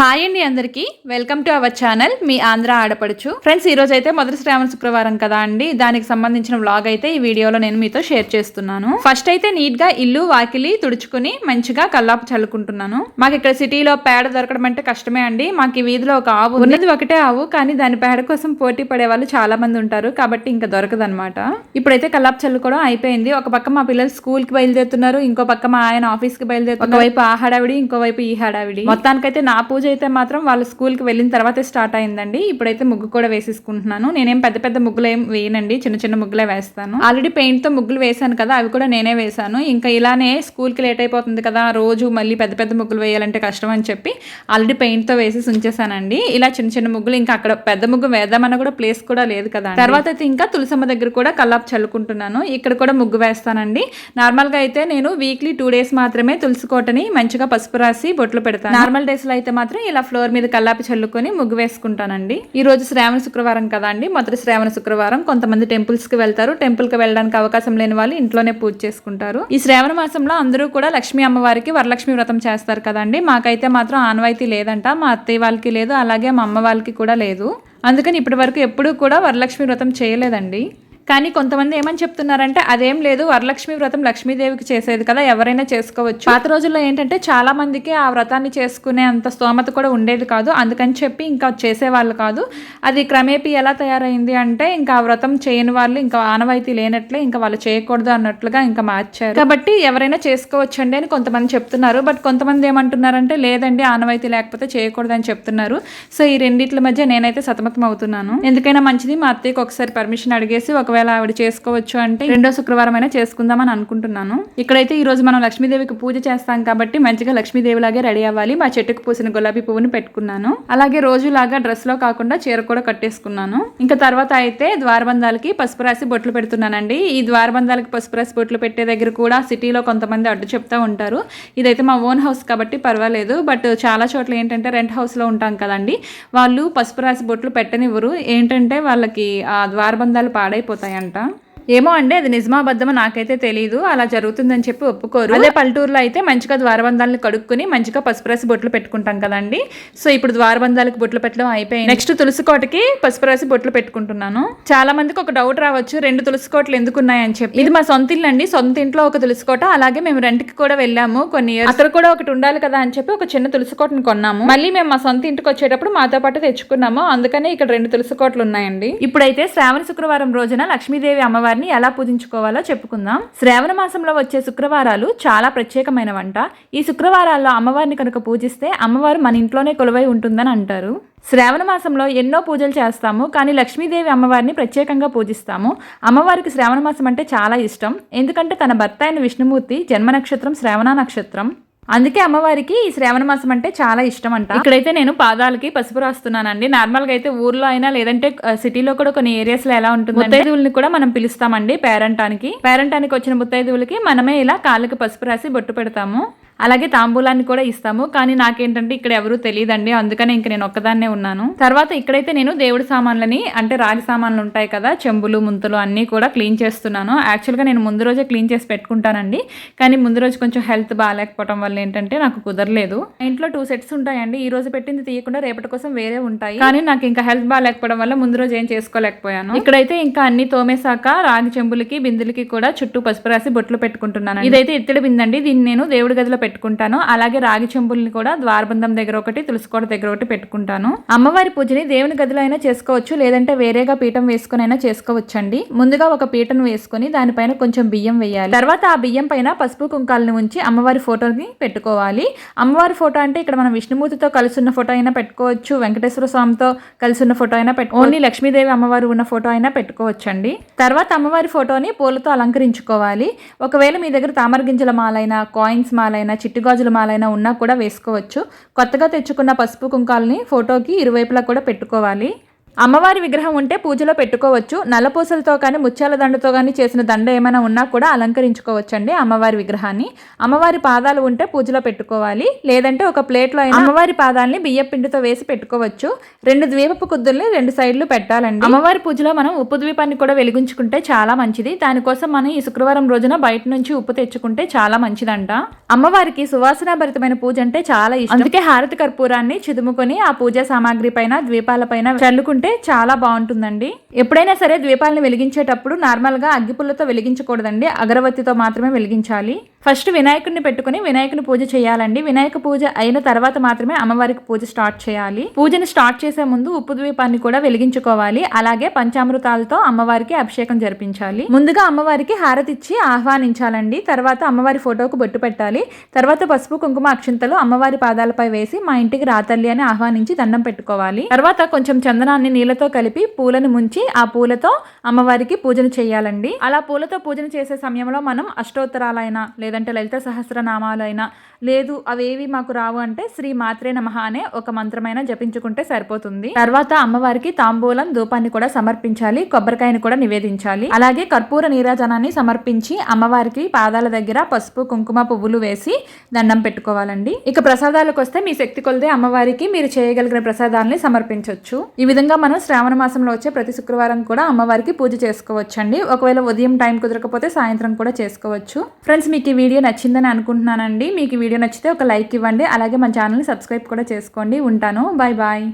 Hi అండి అందరికీ. Welcome to our channel మీ ఆంధ్ర ఆడపడుచు. ఫ్రెండ్స్ ఈ రోజు అయితే మొదటి శ్రావణ శుక్రవారం కదా అండి. దానికి సంబంధించిన వ్లాగ్ అయితే ఈ వీడియోలో నేను మీతో షేర్ చేస్తున్నాను. ఫస్ట్ అయితే నీట్గా ఇల్లు వాకిలి తుడుచుకుని మంచిగా కల్లాపు చల్లుకుంటున్నాను. మాకు ఇక్కడ సిటీలో పేడ దొరకడం అంటే కష్టమే అండి. మాకు ఈ వీధిలో ఒక ఆవు ఉన్నది ఒకటే ఆవు కానీ దాని పేడ కోసం పోటీ పడే వాళ్ళు చాలా మంది ఉంటారు. కాబట్టి ఇంకా దొరకదనమాట ఇప్పుడైతే కల్లాపు చల్లుకోవడం అయిపోయింది. ఒక పక్క మా పిల్లలు స్కూల్కి బయలుదేరుతున్నారు. ఇంకో పక్క మా ఆయన ఆఫీస్కి బయలుదేరుతున్నారు. ఒకవైపు ఆ హడావిడి ఇంకోవైపు ఈ హడావిడి. మొత్తానికైతే నా పూజ అయితే మాత్రం వాళ్ళ స్కూల్కి వెళ్ళిన తర్వాతే స్టార్ట్ అయిందండి. ఇప్పుడైతే ముగ్గు కూడా వేసేసుకుంటున్నాను. నేనేం పెద్ద పెద్ద ముగ్గులు ఏం వేయనండి. చిన్న చిన్న ముగ్గులే వేస్తాను. ఆల్రెడీ పెయింట్తో ముగ్గులు వేసాను కదా అవి కూడా నేనే వేసాను ఇంకా ఇలానే స్కూల్కి లేట్ అయిపోతుంది కదా రోజు మళ్ళీ పెద్ద పెద్ద ముగ్గులు వేయాలంటే కష్టం అని చెప్పి ఆల్రెడీ పెయింట్తో వేసి ఉంచేసానండి ఇలా చిన్న చిన్న ముగ్గులు ఇంకా అక్కడ పెద్ద ముగ్గు వేద్దామన్న కూడా ప్లేస్ కూడా లేదు కదా తర్వాత అయితే ఇంకా తులసమ్మ దగ్గర కూడా కల్లాపు చల్లుకుంటున్నాను. ఇక్కడ కూడా ముగ్గు వేస్తానండి. నార్మల్గా అయితే నేను వీక్లీ టూ డేస్ మాత్రమే తులసి కోటని మంచిగా పసుపు రాసి బొట్లు పెడతాను. నార్మల్ డేస్లో అయితే మాత్రం ఇలా ఫ్లోర్ మీద కల్లాపి చల్లుకొని ముగ్గు వేసుకుంటానండి. ఈ రోజు శ్రావణ శుక్రవారం కదా అండి. మొదటి శ్రావణ శుక్రవారం. కొంతమంది టెంపుల్స్కి వెళ్తారు. టెంపుల్కి వెళ్ళడానికి అవకాశం లేని వాళ్ళు ఇంట్లోనే పూజ చేసుకుంటారు. ఈ శ్రావణ మాసంలో అందరూ కూడా లక్ష్మీ అమ్మవారికి వరలక్ష్మి వ్రతం చేస్తారు కదండి మాకైతే మాత్రం ఆనవాయితీ లేదంట. మా అత్తయ్య వాళ్ళకి లేదు. అలాగే మా అమ్మ వాళ్ళకి కూడా లేదు. అందుకని ఇప్పటి వరకు ఎప్పుడూ కూడా వరలక్ష్మి వ్రతం చేయలేదండి. కానీ కొంతమంది ఏమని చెప్తున్నారంటే అదేం లేదు వరలక్ష్మి వ్రతం లక్ష్మీదేవికి చేసేది కదా ఎవరైనా చేసుకోవచ్చు. పాత రోజుల్లో ఏంటంటే చాలా మందికి ఆ వ్రతాన్ని చేసుకునే అంత స్తోమత కూడా ఉండేది కాదు. అందుకని చెప్పి ఇంకా చేసేవాళ్ళు కాదు. అది క్రమేపీ ఎలా తయారైంది అంటే ఇంకా ఆ వ్రతం చేయని వాళ్ళు ఇంకా ఆనవాయితీ లేనట్లే ఇంకా వాళ్ళు చేయకూడదు అన్నట్లుగా ఇంకా మార్చారు. కాబట్టి ఎవరైనా చేసుకోవచ్చండి అని కొంతమంది చెప్తున్నారు. బట్ కొంతమంది ఏమంటున్నారంటే లేదండి ఆనవాయితీ లేకపోతే చేయకూడదు అని చెప్తున్నారు. సో ఈ రెండిట్ల మధ్య నేనైతే సతమతం అవుతున్నాను. ఎందుకైనా మంచిది మా అత్తయ్యకి ఒకసారి పర్మిషన్ అడిగేసి ఒక ఒకవేళ ఆవిడ చేసుకోవచ్చు అంటే రెండో శుక్రవారం అయినా చేసుకుందామని అనుకుంటున్నాను. ఇక్కడైతే ఈ రోజు మనం లక్ష్మీదేవికి పూజ చేస్తాం కాబట్టి మంచిగా లక్ష్మీదేవి లాగే రెడీ అవ్వాలి. మా చెట్టుకు పూసిన గులాబీ పువ్వుని పెట్టుకున్నాను. అలాగే రోజులాగా డ్రెస్లో కాకుండా చీర కూడా కట్టేసుకున్నాను. ఇంకా తర్వాత అయితే ద్వారబంధాలకి పసుపు రాసి బొట్లు పెడుతున్నానండి. ఈ ద్వారబంధాలకి పసుపు రాసి బొట్లు పెట్టే దగ్గర కూడా సిటీలో కొంతమంది అడ్డు చెప్తా ఉంటారు. ఇదైతే మా ఓన్ హౌస్ కాబట్టి పర్వాలేదు. బట్ చాలా చోట్ల ఏంటంటే రెంట్ హౌస్లో ఉంటాం కదండి. వాళ్ళు పసుపు రాసి బొట్లు పెట్టనివ్వరు. ఏంటంటే వాళ్ళకి ఆ ద్వారబంధాలు పాడైపోతాయంట ఏమో అండి అది నిజమాబద్ధమో నాకైతే తెలియదు అలా జరుగుతుందని చెప్పి ఒప్పుకోరు. అదే పల్లెటూరులో అయితే మంచిగా ద్వారబంధాలను కడుక్కుని మంచిగా పసుపురాసి బొట్లు పెట్టుకుంటాం కదండి. సో ఇప్పుడు ద్వారబంధాలకు బొట్లు పెట్టడం అయిపోయింది. నెక్స్ట్ తులసి కోటకి పసుపు బొట్లు పెట్టుకుంటున్నాను. చాలా మందికి ఒక డౌట్ రావచ్చు రెండు తులసి కోటలు ఎందుకు ఉన్నాయని చెప్పి. ఇది మా సొంత ఇల్లు అండి. సొంత ఇంట్లో ఒక తులసి కోట అలాగే మేము రెంట్కి కూడా వెళ్ళాము కొన్ని years. అక్కడ కూడా ఒకటి ఉండాలి కదా అని చెప్పి ఒక చిన్న తులసి కోటను కొన్నాము. మళ్ళీ మేము మా సొంత ఇంటికి వచ్చేటప్పుడు మాతో పాటు తెచ్చుకున్నాము. అందుకనే ఇక్కడ రెండు తులసి కోటలు ఉన్నాయండి. ఇప్పుడైతే శ్రావణ శుక్రవారం రోజున లక్ష్మీదేవి అమ్మవారిని ఎలా పూజించుకోవాలో చెప్పుకుందాం. శ్రావణ మాసంలో వచ్చే శుక్రవారాలు చాలా ప్రత్యేకమైనవంట. ఈ శుక్రవారాల్లో అమ్మవారిని కనుక పూజిస్తే అమ్మవారు మన ఇంట్లోనే కొలువై ఉంటుందని అంటారు. శ్రావణ మాసంలో ఎన్నో పూజలు చేస్తాము కానీ లక్ష్మీదేవి అమ్మవారిని ప్రత్యేకంగా పూజిస్తాము. అమ్మవారికి శ్రావణ మాసం అంటే చాలా ఇష్టం. ఎందుకంటే తన భర్త అయిన విష్ణుమూర్తి జన్మ నక్షత్రం శ్రావణ నక్షత్రం. అందుకే అమ్మవారికి ఈ శ్రావణ మాసం అంటే చాలా ఇష్టం అంట ఇక్కడైతే నేను పాదాలకి పసుపు రాస్తున్నానండి. నార్మల్గా అయితే ఊర్లో అయినా లేదంటే సిటీలో కూడా కొన్ని ఏరియాస్లో ఎలా ఉంటుంది ముత్తైదువుల్ని కూడా మనం పిలుస్తామండి పేరంటానికి. పేరంటానికి వచ్చిన ముత్తైదువులకి మనమే ఇలా కాళ్ళకి పసుపు రాసి బొట్టు పెడతాము. అలాగే తాంబూలాన్ని కూడా ఇస్తాము. కానీ నాకేంటంటే ఇక్కడ ఎవరూ తెలియదండి. అందుకనే ఇంక నేను ఒక్కదాన్నే ఉన్నాను. తర్వాత ఇక్కడైతే నేను దేవుడి సామాన్లని అంటే రాగి సామాన్లు ఉంటాయి కదా చెంబులు ముంతలు అన్నీ కూడా క్లీన్ చేస్తున్నాను. యాక్చువల్గా నేను ముందు రోజే క్లీన్ చేసి పెట్టుకుంటానండి. కానీ ముందు రోజు కొంచెం హెల్త్ బాగాలేకపోవడం వల్ల ఏంటంటే నాకు కుదరలేదు. ఇంట్లో టూ సెట్స్ ఉంటాయండి. ఈ రోజు పెట్టింది తీయకుండా రేపటి కోసం వేరే ఉంటాయి. కానీ నాకు ఇంకా హెల్త్ బాగాలేకపోవడం వల్ల ముందు రోజు ఏం చేసుకోలేకపోయాను. ఇక్కడైతే ఇంకా అన్ని తోమేశాక రాగి చెంబులకి బిందులకి కూడా చుట్టూ పసుపు రాసి బొట్లు పెట్టుకుంటున్నాను ఇదైతే ఇత్తడి బిందండి. దీన్ని నేను దేవుడి గదిలో పెట్టుకుంటాను. అలాగే రాగి చెంబుల్ని కూడా ద్వారబంధం దగ్గర ఒకటి తులసికోట దగ్గర ఒకటి పెట్టుకుంటాను. అమ్మవారి పూజని దేవుని గదిలో అయినా చేసుకోవచ్చు లేదంటే వేరేగా పీఠం వేసుకుని అయినా చేసుకోవచ్చండి. ముందుగా ఒక పీటను వేసుకొని దానిపైన కొంచెం బియ్యం వేయాలి. తర్వాత ఆ బియ్యం పైన పసుపు కుంకాలను ఉంచి అమ్మవారి ఫోటోని పెట్టుకోవాలి. అమ్మవారి ఫోటో అంటే ఇక్కడ మనం విష్ణుమూర్తితో కలిసి ఉన్న ఫోటో అయినా పెట్టుకోవచ్చు వెంకటేశ్వర స్వామితో కలిసి ఉన్న ఫోటో అయినా పెట్టు ఓన్లీ లక్ష్మీదేవి అమ్మవారు ఉన్న ఫోటో అయినా పెట్టుకోవచ్చండి. తర్వాత అమ్మవారి ఫోటోని పూలతో అలంకరించుకోవాలి. ఒకవేళ మీ దగ్గర తామర గింజల మాలైన కాయిన్స్ మాలైన చిట్టు గాజుల మాలైన ఉన్నా కూడా వేసుకోవచ్చు. కొత్తగా తెచ్చుకున్న పసుపు కుంకాలని ఫోటోకి ఇరువైపులా కూడా పెట్టుకోవాలి. అమ్మవారి విగ్రహం ఉంటే పూజలో పెట్టుకోవచ్చు. నల్లపూసలతో కానీ ముత్యాల దండతో కానీ చేసిన దండ ఏమైనా ఉన్నా కూడా అలంకరించుకోవచ్చండి అమ్మవారి విగ్రహాన్ని. అమ్మవారి పాదాలు ఉంటే పూజలో పెట్టుకోవాలి. లేదంటే ఒక ప్లేట్లో అయినా అమ్మవారి పాదాలని బియ్య పిండితో వేసి పెట్టుకోవచ్చు. రెండు ద్వీపపు కుద్దుల్ని రెండు సైడ్లు పెట్టాలండి. అమ్మవారి పూజలో మనం ఉప్పు ద్వీపాన్ని కూడా వెలిగించుకుంటే చాలా మంచిది. దానికోసం మనం ఈ శుక్రవారం రోజున బయట నుంచి ఉప్పు తెచ్చుకుంటే చాలా మంచిదంట. అమ్మవారికి సువాసనాభరితమైన పూజ అంటే చాలా ఇష్టం. అందుకే హారతి కర్పూరాన్ని చిదుముకొని ఆ పూజా సామాగ్రి పైన ద్వీపాల పైన చల్లుకుంటే చాలా బాగుంటుందండి. ఎప్పుడైనా సరే ద్వీపాలను వెలిగించేటప్పుడు నార్మల్గా అగ్గిపుల్లతో వెలిగించకూడదండి. అగరవత్తితో మాత్రమే వెలిగించాలి. ఫస్ట్ వినాయకుడిని పెట్టుకుని వినాయకుని పూజ చేయాలండి. వినాయక పూజ అయిన తర్వాత మాత్రమే అమ్మవారికి పూజ స్టార్ట్ చేయాలి. పూజను స్టార్ట్ చేసే ముందు ఉప్పు ద్వీపాన్ని కూడా వెలిగించుకోవాలి. అలాగే పంచామృతాలతో అమ్మవారికి అభిషేకం జరిపించాలి. ముందుగా అమ్మవారికి హారతి ఇచ్చి ఆహ్వానించాలండి. తర్వాత అమ్మవారి ఫోటోకు బొట్టు పెట్టాలి. తర్వాత పసుపు కుంకుమ అక్షింతలు అమ్మవారి పాదాలపై వేసి మా ఇంటికి రాతల్లి అని ఆహ్వానించి దండం పెట్టుకోవాలి. తర్వాత కొంచెం చందనాన్ని నీళ్ళతో కలిపి పూలను ముంచి ఆ పూలతో అమ్మవారికి పూజను చేయాలండి. అలా పూలతో పూజను చేసే సమయంలో మనం అష్టోత్తరాలైనా లేదంటే లలిత సహస్రనామాలైనా లేదు అవేవి మాకు రావు అంటే శ్రీ మాత్రే నమః అనే ఒక మంత్రమైన జపించుకుంటే సరిపోతుంది. తర్వాత అమ్మవారికి తాంబూలం ధూపాన్ని కూడా సమర్పించాలి కొబ్బరికాయని కూడా నివేదించాలి. అలాగే కర్పూర నీరాజనాన్ని సమర్పించి అమ్మవారికి పాదాల దగ్గర పసుపు కుంకుమ పువ్వులు వేసి దండం పెట్టుకోవాలండి. ఇక ప్రసాదాలకు వస్తే మీ శక్తి కొలిదే అమ్మవారికి మీరు చేయగలిగిన ప్రసాదాలని సమర్పించవచ్చు ఈ విధంగా మనం శ్రావణ మాసంలో వచ్చే ప్రతి శుక్రవారం కూడా అమ్మవారికి పూజ చేసుకోవచ్చండి. ఒకవేళ ఉదయం టైం కుదరకపోతే సాయంత్రం కూడా చేసుకోవచ్చు. ఫ్రెండ్స్ మీకు ఈ వీడియో నచ్చిందని అనుకుంటున్నానండి. మీకు ఈ వీడియో నచ్చితే ఒక లైక్ ఇవ్వండి. అలాగే మా ఛానల్ని సబ్స్క్రైబ్ కూడా చేసుకోండి. ఉంటాను. Bye bye